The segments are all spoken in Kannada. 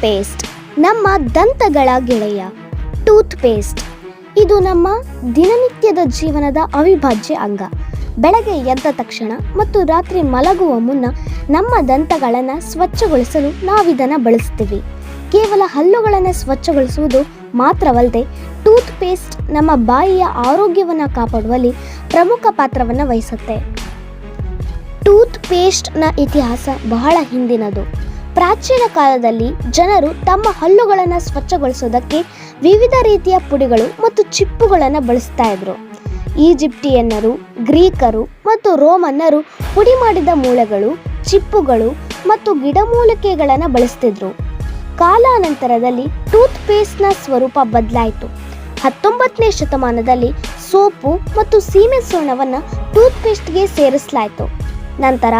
ಪೇಸ್ಟ್ ನಮ್ಮ ದಂತಗಳ ಗೆಳೆಯ ಟೂತ್ ಪೇಸ್ಟ್ ಇದು ನಮ್ಮ ದಿನನಿತ್ಯದ ಜೀವನದ ಅವಿಭಾಜ್ಯ ಅಂಗ. ಬೆಳಗ್ಗೆ ಎದ್ದ ತಕ್ಷಣ ಮತ್ತು ರಾತ್ರಿ ಮಲಗುವ ಮುನ್ನ ನಮ್ಮ ದಂತಗಳನ್ನು ಸ್ವಚ್ಛಗೊಳಿಸಲು ನಾವಿದನ್ನು ಬಳಸ್ತೀವಿ. ಕೇವಲ ಹಲ್ಲುಗಳನ್ನು ಸ್ವಚ್ಛಗೊಳಿಸುವುದು ಮಾತ್ರವಲ್ಲದೆ ಟೂತ್ ಪೇಸ್ಟ್ ನಮ್ಮ ಬಾಯಿಯ ಆರೋಗ್ಯವನ್ನು ಕಾಪಾಡುವಲ್ಲಿ ಪ್ರಮುಖ ಪಾತ್ರವನ್ನು ವಹಿಸುತ್ತೆ. ಟೂತ್ ಪೇಸ್ಟ್ನ ಇತಿಹಾಸ ಬಹಳ ಹಿಂದಿನದು. ಪ್ರಾಚೀನ ಕಾಲದಲ್ಲಿ ಜನರು ತಮ್ಮ ಹಲ್ಲುಗಳನ್ನು ಸ್ವಚ್ಛಗೊಳಿಸೋದಕ್ಕೆ ವಿವಿಧ ರೀತಿಯ ಪುಡಿಗಳು ಮತ್ತು ಚಿಪ್ಪುಗಳನ್ನು ಬಳಸ್ತಾ ಇದ್ರು. ಈಜಿಪ್ಟಿಯನ್ನರು, ಗ್ರೀಕರು ಮತ್ತು ರೋಮನ್ನರು ಪುಡಿ ಮಾಡಿದ ಮೂಳೆಗಳು, ಚಿಪ್ಪುಗಳು ಮತ್ತು ಗಿಡಮೂಲಿಕೆಗಳನ್ನು ಬಳಸ್ತಿದ್ರು. ಕಾಲಾನಂತರದಲ್ಲಿ ಟೂತ್ ಪೇಸ್ಟ್ನ ಸ್ವರೂಪ ಬದಲಾಯಿತು. ಹತ್ತೊಂಬತ್ತನೇ ಶತಮಾನದಲ್ಲಿ ಸೋಪು ಮತ್ತು ಸೀಮೆ ಸುಣ್ಣವನ್ನು ಟೂತ್ ಪೇಸ್ಟ್ಗೆ ಸೇರಿಸಲಾಯಿತು. ನಂತರ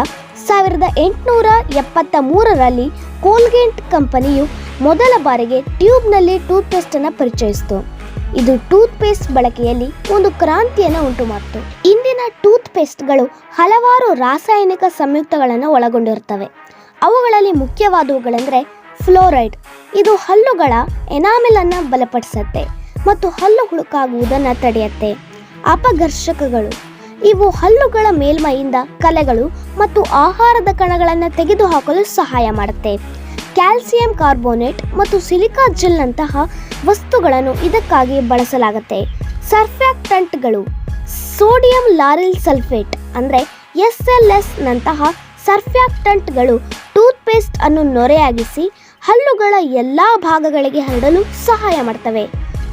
ಸಾವಿರದ ಎಂಟುನೂರ ಎಪ್ಪತ್ತ ಮೂರರಲ್ಲಿ ಕೋಲ್ಗೇಟ್ ಕಂಪನಿಯು ಮೊದಲ ಬಾರಿಗೆ ಟ್ಯೂಬ್ನಲ್ಲಿ ಟೂತ್ಪೇಸ್ಟನ್ನು ಪರಿಚಯಿಸಿತು. ಇದು ಟೂತ್ಪೇಸ್ಟ್ ಬಳಕೆಯಲ್ಲಿ ಒಂದು ಕ್ರಾಂತಿಯನ್ನು ಉಂಟು ಮಾಡಿತು ಇಂದಿನ ಟೂತ್ಪೇಸ್ಟ್ಗಳು ಹಲವಾರು ರಾಸಾಯನಿಕ ಸಂಯುಕ್ತಗಳನ್ನು ಒಳಗೊಂಡಿರುತ್ತವೆ. ಅವುಗಳಲ್ಲಿ ಮುಖ್ಯವಾದವುಗಳೆಂದರೆ ಫ್ಲೋರೈಡ್. ಇದು ಹಲ್ಲುಗಳ ಎನಾಮಿಲನ್ನು ಬಲಪಡಿಸುತ್ತೆ ಮತ್ತು ಹಲ್ಲು ಹುಳುಕಾಗುವುದನ್ನು ತಡೆಯುತ್ತೆ. ಅಪಘರ್ಷಕಗಳು. ಇವು ಹಲ್ಲುಗಳ ಮೇಲ್ಮೈಯಿಂದ ಕಲೆಗಳು ಮತ್ತು ಆಹಾರದ ಕಣಗಳನ್ನು ತೆಗೆದುಹಾಕಲು ಸಹಾಯ ಮಾಡುತ್ತೆ. ಕ್ಯಾಲ್ಸಿಯಂ ಕಾರ್ಬೋನೇಟ್ ಮತ್ತು ಸಿಲಿಕಾ ಜೆಲ್ನಂತಹ ವಸ್ತುಗಳನ್ನು ಇದಕ್ಕಾಗಿ ಬಳಸಲಾಗುತ್ತೆ. ಸರ್ಫ್ಯಾಕ್ಟಂಟ್ಗಳು ಸೋಡಿಯಂ ಲಾರಿಲ್ ಸಲ್ಫೇಟ್ ಅಂದರೆ ಎಸ್ ಎಲ್ ಎಸ್ ನಂತಹ ಸರ್ಫ್ಯಾಕ್ಟಂಟ್ಗಳು ಟೂತ್ ಪೇಸ್ಟ್ ಅನ್ನು ನೊರೆಯಾಗಿಸಿ ಹಲ್ಲುಗಳ ಎಲ್ಲ ಭಾಗಗಳಿಗೆ ಹರಡಲು ಸಹಾಯ ಮಾಡ್ತವೆ.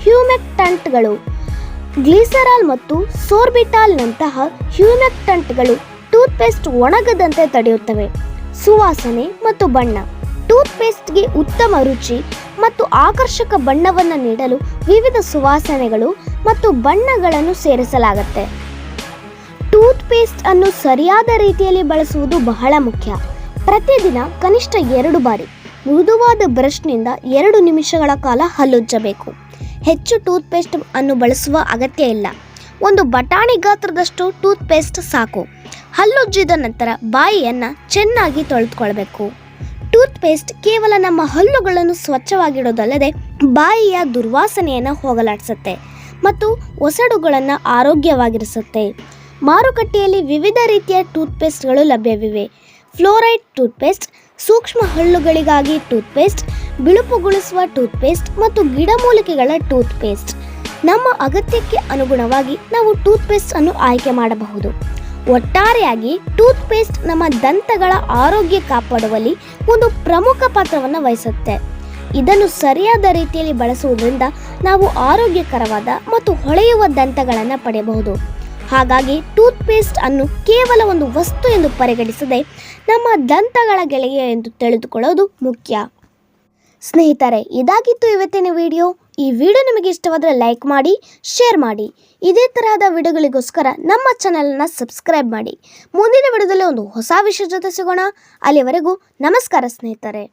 ಹ್ಯೂಮೆಕ್ಟಂಟ್ಗಳು ಗ್ಲಿಸರಾಲ್ ಮತ್ತು ಸೋರ್ಬಿಟಾಲ್ನಂತಹ ಹ್ಯೂಮೆಕ್ಟಂಟ್ಗಳು ಟೂತ್ಪೇಸ್ಟ್ ಒಣಗದಂತೆ ತಡೆಯುತ್ತವೆ. ಸುವಾಸನೆ ಮತ್ತು ಬಣ್ಣ. ಟೂತ್ಪೇಸ್ಟ್ಗೆ ಉತ್ತಮ ರುಚಿ ಮತ್ತು ಆಕರ್ಷಕ ಬಣ್ಣವನ್ನು ನೀಡಲು ವಿವಿಧ ಸುವಾಸನೆಗಳು ಮತ್ತು ಬಣ್ಣಗಳನ್ನು ಸೇರಿಸಲಾಗುತ್ತೆ. ಟೂತ್ಪೇಸ್ಟ್ ಅನ್ನು ಸರಿಯಾದ ರೀತಿಯಲ್ಲಿ ಬಳಸುವುದು ಬಹಳ ಮುಖ್ಯ. ಪ್ರತಿದಿನ ಕನಿಷ್ಠ ಎರಡು ಬಾರಿ, ಮೃದುವಾದ ಬ್ರಷ್ನಿಂದ ಎರಡು ನಿಮಿಷಗಳ ಕಾಲ ಹಲ್ಲುಜ್ಜಬೇಕು. ಹೆಚ್ಚು ಟೂತ್ಪೇಸ್ಟ್ ಅನ್ನು ಬಳಸುವ ಅಗತ್ಯ ಇಲ್ಲ. ಒಂದು ಬಟಾಣಿ ಗಾತ್ರದಷ್ಟು ಟೂತ್ಪೇಸ್ಟ್ ಸಾಕು. ಹಲ್ಲುಜ್ಜಿದ ನಂತರ ಬಾಯಿಯನ್ನು ಚೆನ್ನಾಗಿ ತೊಳೆದುಕೊಳ್ಬೇಕು. ಟೂತ್ಪೇಸ್ಟ್ ಕೇವಲ ನಮ್ಮ ಹಲ್ಲುಗಳನ್ನು ಸ್ವಚ್ಛವಾಗಿಡೋದಲ್ಲದೆ ಬಾಯಿಯ ದುರ್ವಾಸನೆಯನ್ನು ಹೋಗಲಾಡಿಸುತ್ತೆ ಮತ್ತು ಒಸಡುಗಳನ್ನು ಆರೋಗ್ಯವಾಗಿರಿಸುತ್ತೆ. ಮಾರುಕಟ್ಟೆಯಲ್ಲಿ ವಿವಿಧ ರೀತಿಯ ಟೂತ್ಪೇಸ್ಟ್ಗಳು ಲಭ್ಯವಿವೆ. ಫ್ಲೋರೈಡ್ ಟೂತ್ಪೇಸ್ಟ್, ಸೂಕ್ಷ್ಮ ಹಳ್ಳುಗಳಿಗಾಗಿ ಟೂತ್ಪೇಸ್ಟ್, ಬಿಳುಪುಗೊಳಿಸುವ ಟೂತ್ಪೇಸ್ಟ್ ಮತ್ತು ಗಿಡಮೂಲಿಕೆಗಳ ಟೂತ್ಪೇಸ್ಟ್. ನಮ್ಮ ಅಗತ್ಯಕ್ಕೆ ಅನುಗುಣವಾಗಿ ನಾವು ಟೂತ್ಪೇಸ್ಟ್ ಅನ್ನು ಆಯ್ಕೆ ಮಾಡಬಹುದು. ಒಟ್ಟಾರೆಯಾಗಿ ಟೂತ್ ಪೇಸ್ಟ್ ನಮ್ಮ ದಂತಗಳ ಆರೋಗ್ಯ ಕಾಪಾಡುವಲ್ಲಿ ಒಂದು ಪ್ರಮುಖ ಪಾತ್ರವನ್ನು ವಹಿಸುತ್ತೆ. ಇದನ್ನು ಸರಿಯಾದ ರೀತಿಯಲ್ಲಿ ಬಳಸುವುದರಿಂದ ನಾವು ಆರೋಗ್ಯಕರವಾದ ಮತ್ತು ಹೊಳೆಯುವ ದಂತಗಳನ್ನು ಪಡೆಯಬಹುದು. ಹಾಗಾಗಿ ಟೂತ್ ಪೇಸ್ಟ್ ಅನ್ನು ಕೇವಲ ಒಂದು ವಸ್ತು ಎಂದು ಪರಿಗಣಿಸದೆ ನಮ್ಮ ದಂತಗಳ ಗೆಳೆಯ ಎಂದು ತಿಳಿದುಕೊಳ್ಳೋದು ಮುಖ್ಯ. ಸ್ನೇಹಿತರೆ, ಇದಾಗಿತ್ತು ಇವತ್ತಿನ ವಿಡಿಯೋ. ಈ ವಿಡಿಯೋ ನಿಮಗೆ ಇಷ್ಟವಾದರೆ ಲೈಕ್ ಮಾಡಿ, ಶೇರ್ ಮಾಡಿ. ಇದೇ ತರಹದ ವಿಡಿಯೋಗಳಿಗೋಸ್ಕರ ನಮ್ಮ ಚಾನಲನ್ನು ಸಬ್ಸ್ಕ್ರೈಬ್ ಮಾಡಿ. ಮುಂದಿನ ವಿಡಿಯೋದಲ್ಲಿ ಒಂದು ಹೊಸ ವಿಷಯ ಜೊತೆ ಸಿಗೋಣ. ಅಲ್ಲಿವರೆಗೂ ನಮಸ್ಕಾರ ಸ್ನೇಹಿತರೆ.